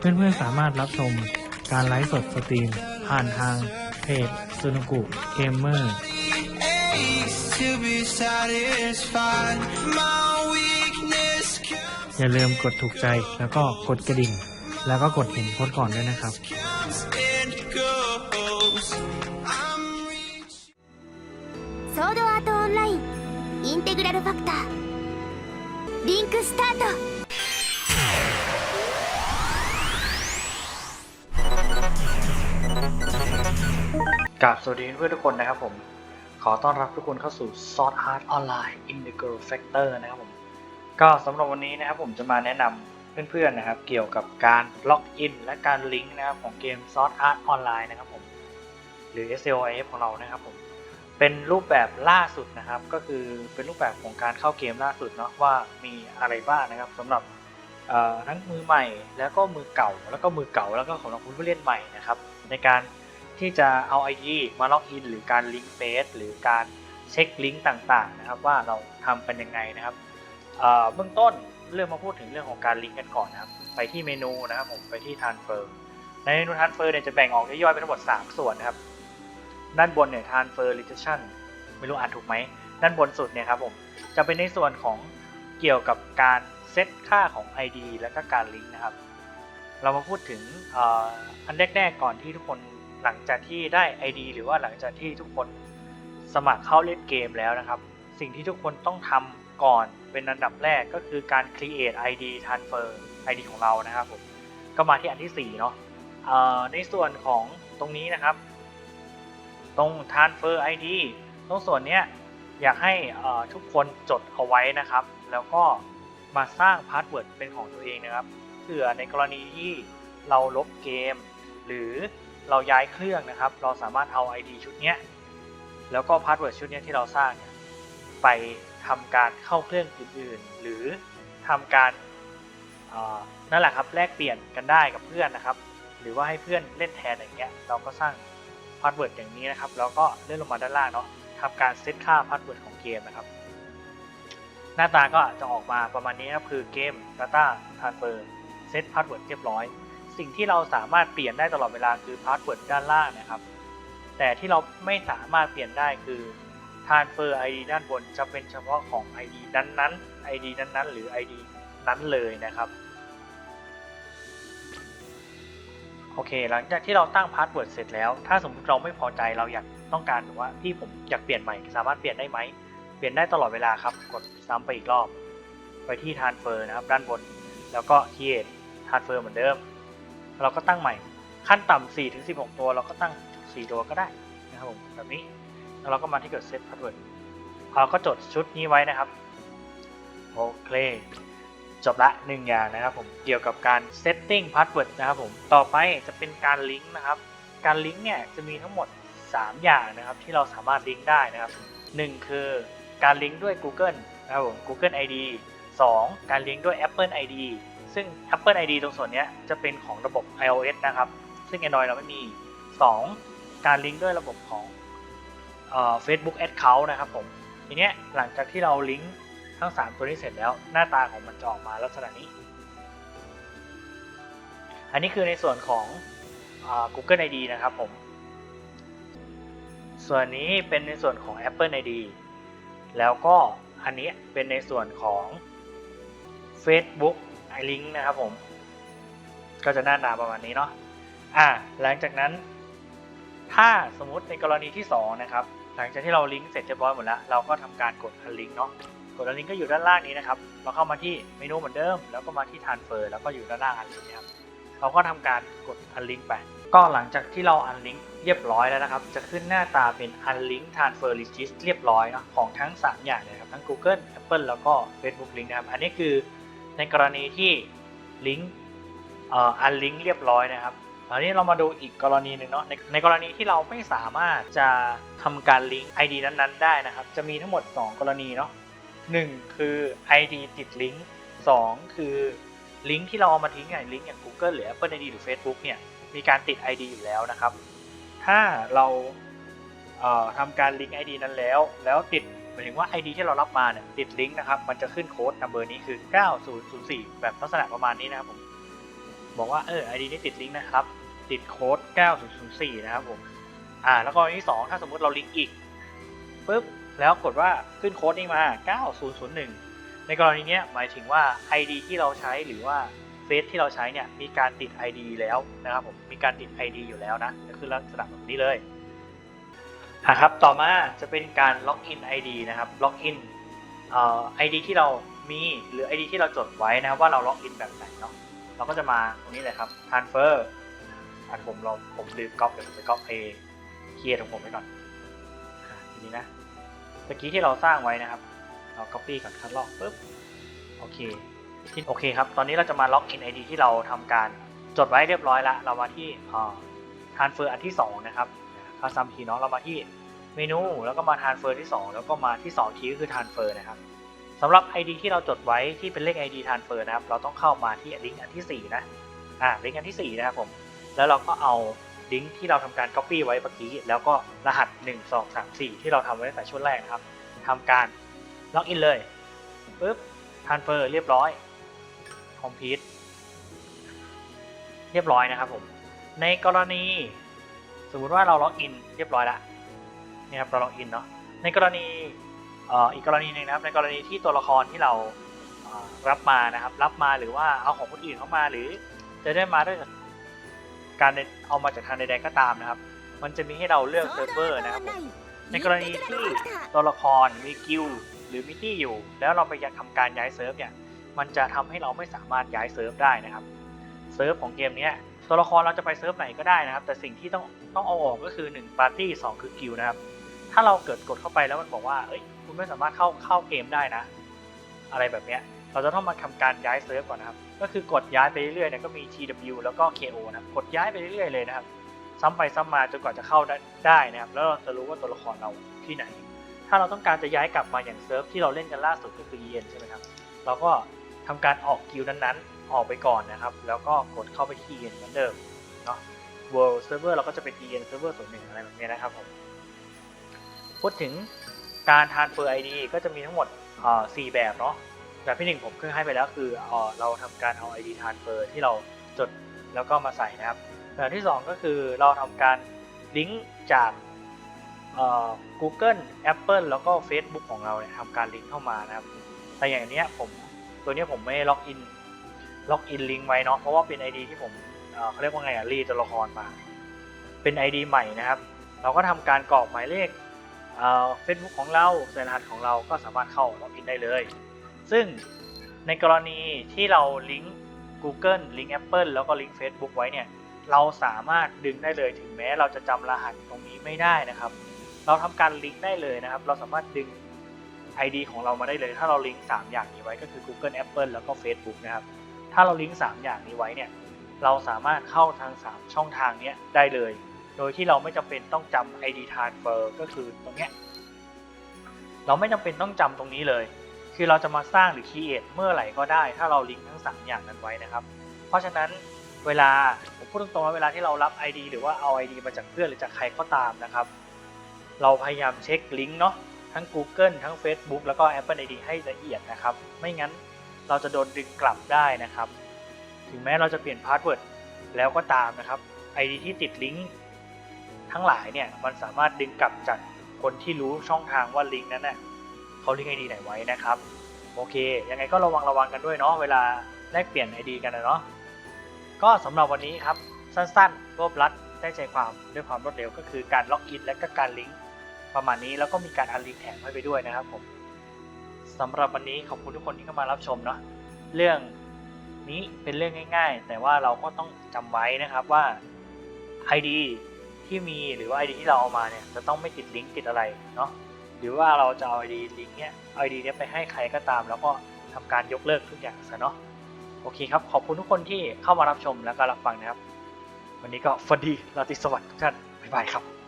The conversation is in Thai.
เพื่อนๆสามารถรับชมการไลฟ์สดสตรีม ผ่านทางเพจซูนุกุเกมเมอร์ aches to be satisfied. My weakness comes, อย่าลืมกดถูกใจแล้วก็กดกระดิ่ง แล้วก็กดเห็นโพสต์ก่อนด้วยนะครับ comes and goes. I'm reaching. ソードアートオンラインインテグラルファクターリンクスタート กราบสวัสดีเพื่อนทุกคนนะครับผม ขอต้อนรับทุกคนเข้าสู่ Sword Art Online in the Girl Factor นะครับผม ก็สำหรับวันนี้นะครับผมจะมาแนะนำเพื่อนๆนะครับ เกี่ยวกับการล็อกอินและการลิงก์นะครับของเกม Sword Art Online นะครับผม หรือ SLIF ของเรานะครับผม เป็นรูปแบบล่าสุดนะครับ ก็คือเป็นรูปแบบของการเข้าเกมล่าสุดเนาะว่ามีอะไรบ้างนะครับสำหรับทั้งมือใหม่แล้วก็มือเก่าแล้วก็มือเก่าแล้วก็ของผู้เล่นใหม่นะครับในการ ที่จะเอา ID มาล็อกอินหรือการลิงก์เฟซหรือการเช็คลิงก์ต่างๆนะครับว่าเราทำกันยังไงนะครับเบื้องต้นเรื่องมาพูดถึงเรื่องของการลิงก์กันก่อนนะครับ ไปที่เมนูนะครับผมไปที่ transfer ในเมนู transfer เนี่ยจะแบ่งออกย่อยๆเป็นทั้งหมด 3 ส่วนนะครับ ด้านบนเนี่ย transfer relation ไม่รู้อ่านถูกไหม ด้านบนสุดเนี่ยครับผมจะเป็นในส่วนของเกี่ยวกับการเซตค่าของ ID และก็การลิงก์นะครับ เรามาพูดถึงออันแรกๆก่อนที่ทุกคน หลังจากที่ได้ ID หรือว่าหลังจากที่ทุกคนสมัครเข้าเล่นเกมแล้วนะครับ สิ่งที่ทุกคนต้องทำก่อนเป็นอันดับแรกก็คือการ create ID transfer ID ของเรานะครับผมก็มาที่อันที่4เนาะในส่วนของตรงนี้นะครับ ตรง transfer ID ตรงส่วนเนี้ยอยากให้ทุกคนจดเอาไว้นะครับ แล้วก็มาสร้างพาสเวิร์ดเป็นของตัวเองนะครับเผื่อในกรณีที่เราลบเกม หรือ เราย้ายเครื่องนะครับ เราสามารถเอา ID ชุดนี้แล้วก็พาสเวิร์ดชุดนี้ที่เราสร้างเนี่ยไปทำการเข้าเครื่องอื่นๆ หรือทำการนั่นแหละครับแลกเปลี่ยนกันได้กับเพื่อนนะครับ หรือว่าให้เพื่อนเล่นแทนอย่างเงี้ยเราก็สร้างพาสเวิร์ดอย่างนี้นะครับ แล้วก็เลื่อนลงมาด้านล่างเนาะทำการเซตค่าพาสเวิร์ดของเกมนะครับ หน้าตาก็จะออกมาประมาณนี้ครับคือเกม Data Transfer เซตพาสเวิร์ดเรียบร้อย สิ่งที่เราสามารถเปลี่ยนได้ตลอดเวลาคือพาสเวิร์ดด้านล่างนะครับ แต่ที่เราไม่สามารถเปลี่ยนได้คือ Transfer ID ด้านบนจะเป็นเฉพาะของ ID นั้นๆ ID นั้นๆ หรือ ID นั้นเลยนะครับโอเค หลังจากที่เราตั้งพาสเวิร์ดเสร็จแล้ว ถ้าสมมติเราไม่พอใจเราอยากต้องการแบบว่าที่ผมอยากเปลี่ยนใหม่ สามารถเปลี่ยนได้ไหม เปลี่ยนได้ตลอดเวลาครับ กดซ้ำไปอีกรอบ ไปที่ transfer นะครับ ด้านบน แล้วก็ create transfer เหมือนเดิม เราก็ตั้งใหม่ขั้นต่ำ4ถึง16 ตัว เราก็ตั้ง 4 ตัวก็ได้นะครับผมแบบนี้แล้วเราก็มาที่กด set password เราก็จดชุดนี้ไว้นะครับโอเคจบละหนึ่งอย่างนะครับผมเกี่ยวกับการ setting password นะครับผมต่อไปจะเป็นการลิงก์นะครับ การลิงก์เนี่ยจะมีทั้งหมด 3 อย่างนะครับ ที่เราสามารถลิงก์ได้นะครับ 1 คือการลิงก์ด้วย Google นะครับผม Google ID 2 การลิงก์ด้วย Apple ID ซึ่ง Apple ID ตรงส่วนนี้จะเป็นของระบบ iOS นะครับ ซึ่ง Android เราไม่มี 2 การลิงก์ด้วยระบบของเอ่อ Facebook Account นะครับผม ทีเนี้ยหลังจากที่เราลิงก์ทั้ง 3 ตัวนี้เสร็จแล้ว หน้าตาของมันจะออกมาลักษณะนี้ อันนี้คือในส่วนของอ Google ID นะครับผม ส่วนนี้เป็นในส่วนของ Apple ID แล้วก็อันนี้เป็นในส่วนของ Facebook iLink นะครับผม ก็จะหน้าตาประมาณนี้เนาะอ่าหลังจากนั้นถ้าสมมติในกรณีที่ 2 นะครับ หลังจากที่เราลิงก์เสร็จเรียบร้อยหมดแล้ว เราก็ทำการกด unlink เนาะกด unlink ก็อยู่ด้านล่างนี้นะครับ เราเข้ามาที่เมนูเหมือนเดิม แล้วก็มาที่ transfer แล้วก็อยู่ด้านล่าง unlink นะครับเราก็ทำการกด unlink ไปก็หลังจากที่เรา unlink เรียบร้อยแล้วนะครับ จะขึ้นหน้าตาเป็น unlink transfer regist เรียบร้อยเนาะของทั้ง 3 อย่างเลยครับทั้ง Google Apple แล้วก็ Facebook Link นะครับอันนี้คือ ในกรณีที่ลิงก์อ่อ unlink เรียบร้อยนะครับคราวนี้เรามาดูอีกกรณีหนึ่งเนาะในในกรณีที่เราไม่สามารถจะทำการลิงก์ ID นั้นๆ ได้นะครับ จะมีทั้งหมด 2 กรณีเนาะหนึ่งคือ ID ติดลิงก์สองคือลิงก์ที่เราเอามาทิ้งอย่างลิงก์อย่าง Google หรือ Apple ID หรือ Facebook เนี่ยมีการติด ID อยู่แล้วนะครับ ถ้าเราเทำการลิงก์ ID นั้นแล้ว แล้วติด หมายถึงว่า ID ที่เรารับมาเนี่ยติดลิงก์นะครับ มันจะขึ้นโค้ดนัมเบอร์นี้คือ 9004 แบบลักษณะประมาณนี้นะครับผม บอกว่าเออ ID นี้ติดลิงก์นะครับ ติดโค้ด 9004 นะครับผม อ่า แล้วก็อันที่ 2 ถ้าสมมุติเราลิงก์อีกปุ๊บ แล้วกดว่าขึ้นโค้ดนี้มา 9001 ในกรณีเนี้ยหมายถึงว่า ID ที่เราใช้หรือว่าเฟซที่เราใช้เนี่ยมีการติด ID แล้วนะครับผม มีการติด ID อยู่แล้วนะ ก็คือลักษณะแบบนี้เลย อะครับ ต่อมาจะเป็นการล็อกอิน ID นะครับ ล็อกอินเอ่อ ID ที่เรามีหรือ ID ที่เราจดไว้นะครับว่าเราล็อกอินแบบไหนเนาะ เราก็จะมาตรงนี้เลยครับ transfer อันผมเราผมลืมก๊อปเดี๋ยวผมไปก๊อปเอเคลียร์ของผมไปก่อนทีนี้นะตะกี้ที่เราสร้างไว้นะครับ เรา copy ก่อนคัดลอกปุ๊บ โอเคที่โอเคครับ ตอนนี้เราจะมาล็อกอิน ID ที่เราทำการจดไว้เรียบร้อยแล้ว เรามาที่ transfer อันที่2นะครับ คาซัมทีเนาะเรามาที่เมนูแล้วก็มา transfer ที่ 2 แล้วก็มาที่ 2 ทีก็คือ transfer นะครับสำหรับ ID ที่เราจดไว้ที่เป็นเลข ID transfer นะครับ เราต้องเข้ามาที่ลิงก์อันที่ 4 นะอ่าลิงก์อันที่ 4 นะครับผม แล้วเราก็เอาลิงก์ที่เราทำการ copy ไว้เมื่อกี้ แล้วก็รหัส 1 2 3 4 ที่เราทำไว้ตั้งแต่ช่วงแรกนะครับทำการล็อกอินเลยปุ๊บ transfer เรียบร้อย complete เรียบร้อยนะครับผมในกรณี สมมุติว่าเราล็อกอินเรียบร้อยแล้วเนี่ยครับเราล็อกอินเนาะในกรณีอีกกรณีหนึ่งนะครับในกรณีที่ตัวละครที่เรารับมานะครับรับมาหรือว่าเอาของคนอื่นเข้ามาหรือจะได้มาด้วยการเอามาจากทางใดๆก็ตามนะครับ มันจะมีให้เราเลือกเซิร์ฟเวอร์นะครับผมในกรณีที่ตัวละครมีกิลหรือมิตี้อยู่ แล้วเราไปอยากทำการย้ายเซิร์ฟเนี่ยมันจะทำให้เราไม่สามารถย้ายเซิร์ฟได้นะครับเซิร์ฟของเกมเนี้ย ตัวละครเราจะไปเซิร์ฟไหนก็ได้นะครับ แต่สิ่งที่ต้องต้องเอาออกก็คือ1ปาร์ตี้2คือกิลนะครับ ถ้าเราเกิดกดเข้าไปแล้วมันบอกว่าเอ้ยคุณไม่สามารถเข้าเข้าเกมได้นะ อะไรแบบเนี้ยเราจะต้องมาทำการย้ายเซิร์ฟก่อนนะครับ ก็คือกดย้ายไปเรื่อยๆเนี่ยก็มี TW แล้วก็ KO นะครับกดย้ายไปเรื่อยๆเลยนะครับ ซ้ำไปซ้ำมาจนกว่าจะเข้าได้ได้นะครับ แล้วเราจะรู้ว่าตัวละครเราที่ไหน ถ้าเราต้องการจะย้ายกลับมาอย่างเซิร์ฟที่เราเล่นกันล่าสุดก็คือ EN ใช่ไหมครับเราก็ทำการออกกิลนั้นๆ ออกไปก่อนนะครับ แล้วก็กดเข้าไปที่ EN เหมือนเดิมเนาะ World Server เราก็จะเป็น EN Server ส่วนหนึ่งอะไรแบบนี้นะครับผมพูดถึงการ transfer ID ก็จะมีทั้งหมดเอ่แบบเนาะแบบที่หนึ่งผมเคยให้ไปแล้วคือเอ่อเราทำการเอา ID transfer ที่เราจดแล้วก็มาใส่นะครับแบบที่ 2 ก็คือเราทำการลิงก์จากเอ่อ Google Apple แล้วก็ Facebook ของเราเนี่ยทำการลิงก์เข้ามานะครับ แต่อย่างเนี้ยผมตัวเนี้ยผมไม่ล็อกอิน ล็อกอินลิงก์ไว้เนาะเพราะว่าเป็น ID ที่ผมเขาเรียกว่าไงอะรีตัวละครมา เป็น ID ใหม่นะครับ เราก็ทำการกรอกหมายเลขเฟซบุ๊กของเราใส่รหัสของเราก็สามารถเข้าล็อกอินได้เลย ซึ่งในกรณีที่เราลิงก์ Google ลิงก์ Apple แล้วก็ลิงก์ Facebook ไว้เนี่ยเราสามารถดึงได้เลยถึงแม้เราจะจำรหัสตรงนี้ไม่ได้นะครับ เราทำการลิงก์ได้เลยนะครับ เราสามารถดึง ID ของเรามาได้เลย ถ้าเราลิงก์ 3 อย่างนี้ไว้ก็คือ Google Apple แล้วก็ Facebook นะครับ ถ้าเราลิงก์3อย่างนี้ไว้เนี่ยเราสามารถเข้าทาง 3 ช่องทางนี้ได้เลย โดยที่เราไม่จำเป็นต้องจำ ID transfer ก็คือตรงเนี้ยเราไม่จำเป็นต้องจำตรงนี้เลย คือเราจะมาสร้างหรือ create เมื่อไหร่ก็ได้ ถ้าเราลิงก์ทั้ง 3 อย่างนั้นไว้นะครับ เพราะฉะนั้นเวลาผมพูดตรงๆว่าเวลาที่เรารับ ID หรือว่าเอา ID มาจากเพื่อนหรือจากใครก็ตามนะครับ เราพยายามเช็คลิงก์เนาะทั้ง Google ทั้ง Facebook แล้วก็ Apple ID ให้ละเอียดนะครับ ไม่งั้น เราจะโดนดึงกลับได้นะครับ ถึงแม้เราจะเปลี่ยนพาสเวิร์ดแล้วก็ตามนะครับ ID ที่ติดลิงก์ทั้งหลายเนี่ยมันสามารถดึงกลับจากคนที่รู้ช่องทางว่าลิงก์นั้นเน่ยเขาลิงก์ ID ไหนไว้นะครับ โอเค ยังไงก็ระวังระวังกันด้วยเนาะเวลาแลกเปลี่ยน ID กันนะเนาะก็สำหรับวันนี้ครับสั้นๆรวบรัดได้ใจความด้วยความรวดเร็วก็คือการล็อกอินและก็การลิงก์ประมาณนี้แล้วก็มีการอันลิงก์แถมให้ไปด้วยนะครับผม สำหรับวันนี้ขอบคุณทุกคนที่เข้ามารับชมเนาะเรื่องนี้เป็นเรื่องง่าย ๆ แต่ว่าเราก็ต้องจำไว้นะครับว่า ID ที่มีหรือว่า ID ที่เราเอามาเนี่ยจะต้องไม่ติดลิงก์ติดอะไรเนาะหรือว่าเราจะเอา ID ลิงก์เนี้ย ID เนี้ยไปให้ใครก็ตาม แล้วก็ทำการยกเลิกทุกอย่างซะเนาะโอเคครับ ขอบคุณทุกคนที่เข้ามารับชมแล้วก็รับฟังนะครับ วันนี้ก็ฝันดีราตรีสวัสดิ์ทุกท่านบ๊ายบายครับ